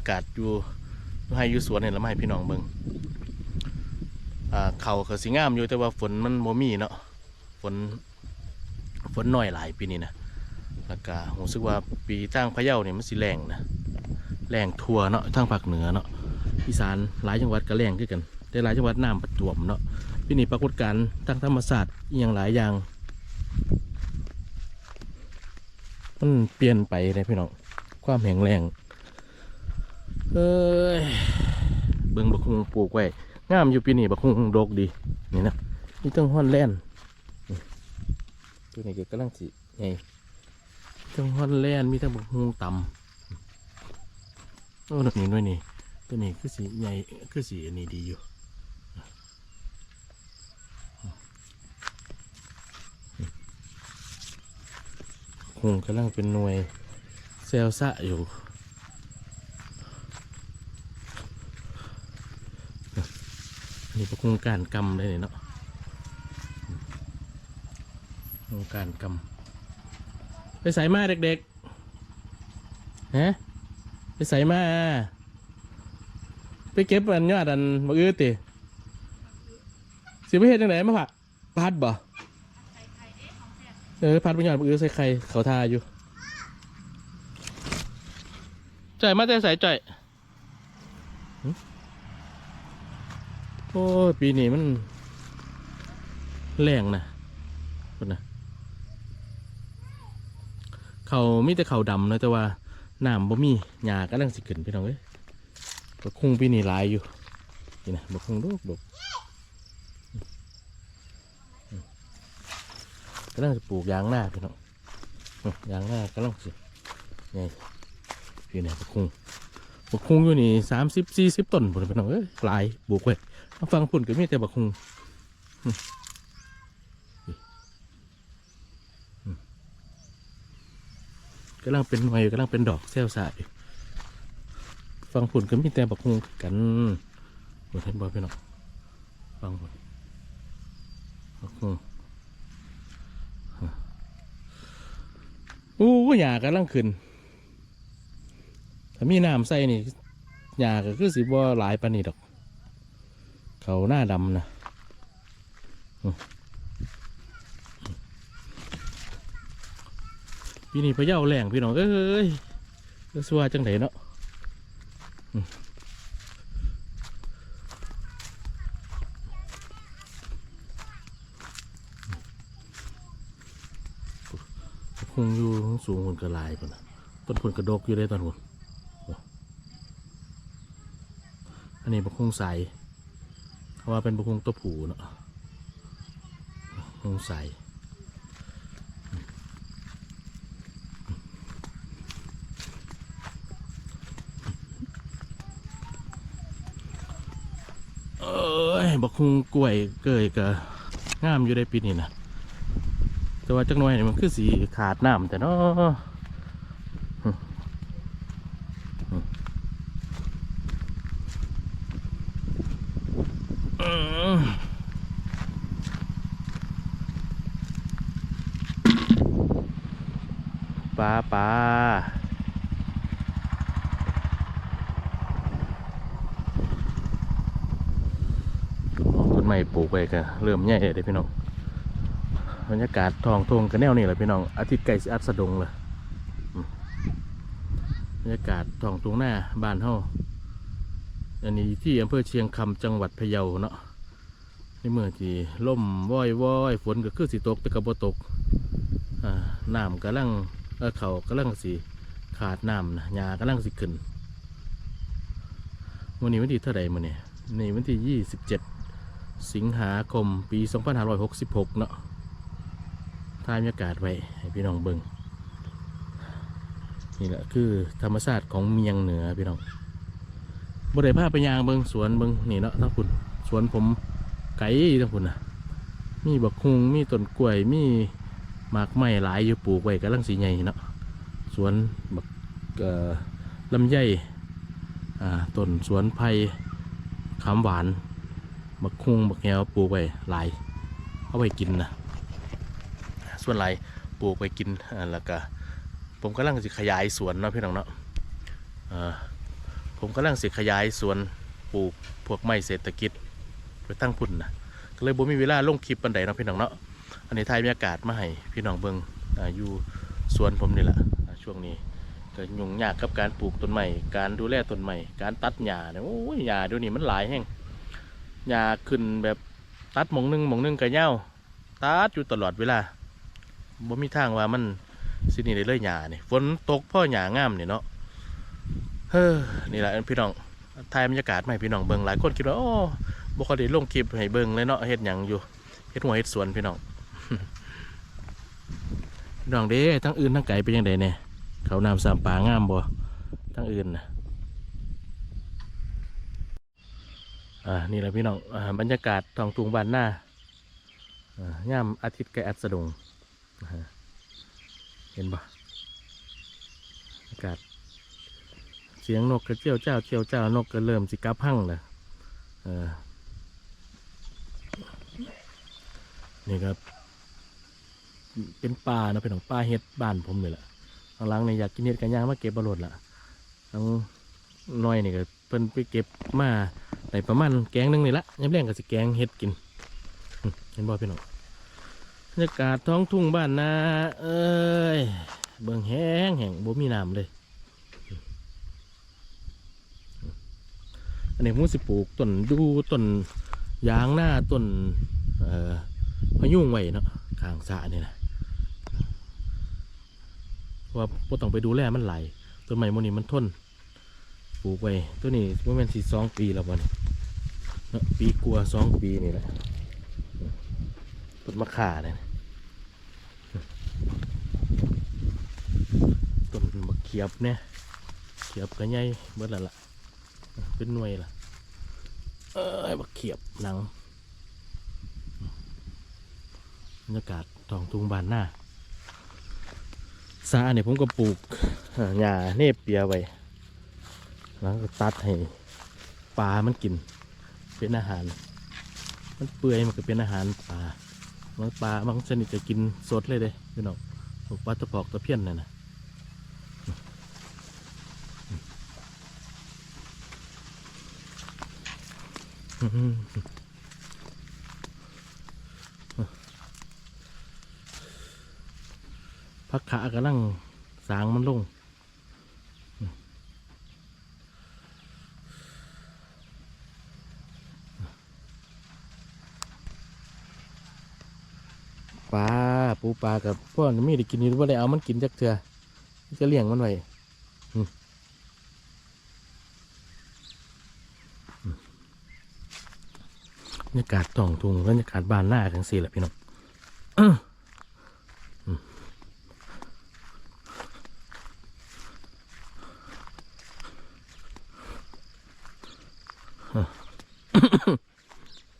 ยากาศอยู่ยให้อยู่สวนเนี่ยละไม่พี่น้องเบิ่งอ่าเขาสิงามอยู่แต่ว่าฝนมันบ่มีเนาะฝนฝนน้อยหลายปีนี้นะแล้วก็รู้สึกว่าปีตั้งพะเยาเนี่ยมันสิแรงนะแรงทั่วเนาะทางภาคเหนือเนาะอีสานหลายจังหวัดก็แรงคือกันแต่หลายจังหวัดน้ำประจวบเนาะปีนี้ปรากฏการณ์ทางธรรมศาสตร์อย่างหลายอย่างมันเปลี่ยนไปเลยพี่น้องความแข็งแรง เอ้ยเบิ่งบักฮุงปลูกไว้งามอยู่ปีนี้บักฮุงดกดีนี่นะนี่ต้องฮอนแลนด์นี่ตัวนี้ก็กำลังสิไงต้องฮอนแลนมีทั้งบักฮุงต่ำโอ้ตัวนี้ด้วยนี่ตัวนี้คือสีใหญ่คือสีอันนี้ดีอยู่คงกำลังเป็นหน่วยเซลซะอยู่ นี่ก็โครงการกรรมเลยเนาะโครงการกรรมไปใส่มาเด็กๆฮะไปใส่มาไปเก็บอันยอดอันมะอื้อติสิไปเฮ็ดจังไดมาผัดพัดบ่เออพัดไปหย่อนมือใส่ไข่เขาทาอยู่จ่อยมาแต่ใส่จ่อย โอ้ยปีนี้มันแรงนะคนนะเขามีแต่เขาดำนะแต่ว่าน้ำบ่มีหญ้ากำลังสิขึ้นพี่น้องเอ้ยบักคุงปีนี้หลายอยู่นี่นะบักคุงลูกดกกำลังจะปลูกยางหน้าพี่น้องยางหน้ากำลังสิไงพี่เนี่ยบักคุงบักคุงอยู่นี่สามสิบสี่สิบต้นพี่น้องเอ้ยหลายปลูกไว้ ฟังพุ่นก็มีแต่บักคุงกำลังเป็นหน่วยกำลังเป็นดอกเซลล์สายฟังพุ่นก็มีแต่บักคุงกันบ่เห็นบ่พี่น้องฟังพุ่นบักคุงอู้หยากำลังขึ้นถ้ามีน้ำใส่นี่หยาก็คือสิบ่หลายปานนี้ดอก เขาหน้าดำนะอืมปีนี้พะเยาแรงพี่น้องเอ้ยเอ้ยสว่าจังไดเนาะคงอยู่สูงคนกระลายก่อนะต้นผลกระดกอยู่ได้ตอนคนอันนี้บักคงใส เขาว่าเป็นบักคงตัวผูเนาะบักคงใสเอ้ยบักคงกล้วยเกยกะงามอยู่ได้ปีนี้นะแต่ว่าจักหน่อยนี่มันคือสีขาดน้ำแต่เนาะอืมอืมอืม ปลาปลาต้นไม้ปลูกไปก็เริ่มใหญ่เลยพี่น้องบรรยากาศทองทงกันแนวนี่แหละพี่น้องอาทิตย์ไก่สิอัดสะดงเลยอืมบรรยากาศทองตรงหน้าบ้านเฮาอันนี้ที่อำเภอเชียงคำจังหวัดพะเยาเนาะในเมื่อที่ล่มว้อยว้อยฝนก็คือสิตกแต่ก็บ่ตกน้ำกำลัง เออเขากำลังสิขาดน้ำนะหญ้ากำลังสิขึ้นวันนี้วันที่เท่าไหร่มื้อนี้นี่วันที่ 27 สิงหาคมปี 2566 เนาะถ่ายบรรยากาศไว้ให้พี่น้องเบิงนี่แหละคือธรรมชาติของเมียงเหนือพี่น้องบริเวณภาพไปยางเบิงสวนเบิงนี่เนาะทั้งคุณสวนผมไก่ทั้งคุณนะมีบักคุงมีต้นกล้วยมี มากไม้หลายอยู่ปลูกไว้กำลังสีใหญ่เนาะสวนบักเอ่อลำไยอ่าต้นสวนไผ่ขามหวานบักคุงบักแงวปลูกไว้หลายเอาไว้กินนะส่วนไรปลูกไปกินอ่าแล้วก็ผมกำลังจะขยายสวนเนาะพี่น้องเนาะอ่าผมกำลังสิขยายสวนปลูกพวกไม้เศรษฐกิจไปตั้งพุ่นนะก็เลยบ่มีเวลาลงคลิปปันใดเนาะพี่น้องเนาะ อันนี้ถ่ายบรรยากาศมาให้พี่น้องเบิงออยู่สวนผมนี่แหละช่วงนี้ก็ยุ่งยากกับการปลูกต้นไม้การดูแลต้นไม้การตัดหญ้าเนี่ยโอ้ยหญ้าเดี๋ยวนี้มันหลายแห้งหญ้าขึ้นแบบตัดหมองหนึงหมองหนึงก็ยาตัดอยู่ตลอดเวลาบ่มีทางว่ามันสิหนี่ได้เลยหญ้านี่ฝนตกพ่อหญ้างามนี่เนาะเฮ้อนี่แหละพี่น้องถ่ายบรรยากาศมาให้พี่น้องเบิงหลายคนคิดว่าโอ้บ่ค่อยได้ลงคลิปให้เบิงเลยเนาะเฮ็ดหยังอยู่เฮ็ดหัวเฮ็ดสวนพี่น้อง น้องเด้ทั้งอื่นทั้งไก่เป็นยังไงเนี่ยเขานำสามปลางามบ่ทั้งอื่นนะอ่านี่แหละพี่น้องอ่าบรรยากาศท้องทุงบานหน้าอ่าย่ามอาทิตย์ใกล้อัสดงนะฮะเห็นบ่อากาศเสียงนกกระเจียวเจ้าเจียวเจ้านกก็เริ่มสิกลับพังแล้วเออนี่ครับ เป็นปลาเนาะเป็นของปลาเห็ดบ้านผมเลยล่ะข้างหลังเนี่ยอยากกินเห็ดกันย่างมาเก็บบรดล่ะทั้งน้อยนี่ก็เพิ่นไปเก็บมาในประมาณแกงหนึงนี่ละยามแรงก็สิแกงเห็ดกินเห็นบ่พี่น้องบรรยากาศท้องทุ่งบ้านนาเอ้ยเบิ่งแห้งแห้งบ่มีน้ำเลยอันนี้ผมสิปลูกต้นดูต้นยางหน้าต้นเอ่อพยุงไว้เนาะข้างสระนี่นะ ว่าบ่ต้องไปดูแลมันไหลต้นไม้โมนี่มันทนปลูกไว้ตัวนี้ว่ามันสี่สองปีแล้ววันนาะปีกลัวสองปีนี่แหละต้นมะข่าเนี่ยต้นมะเขียบเนี่ยเขียบก็ใหญ่เบิดล้วล่ะเป็นหน่วยล่ะเอ้ยมะเขียบหนังบรรยากาศทองทุงบานหน้า ซาเนี่ยผมก็ปลูกหญ้าเนปเปียไว้ แล้วก็ตัดให้ปลามันกิน เป็นอาหาร มันเปื่อยมันก็เป็นอาหารปลาบางปลาบางชนิดจะกินสดเลยเด้พี่น้องพวกปลาตะพอกตะเพี้ยนน่ะนะอื้อหือ พักขากำลังสางมันลง ปลาปูปลากับพวกนี้ไม่ได้กินนี่ว่าได้เอามันกินจักเถื่อจะเลี้ยงมันไว้บรรยากาศต่องทุงบรรยากาศบานหน้าทั้งสี่แหละพี่น้อง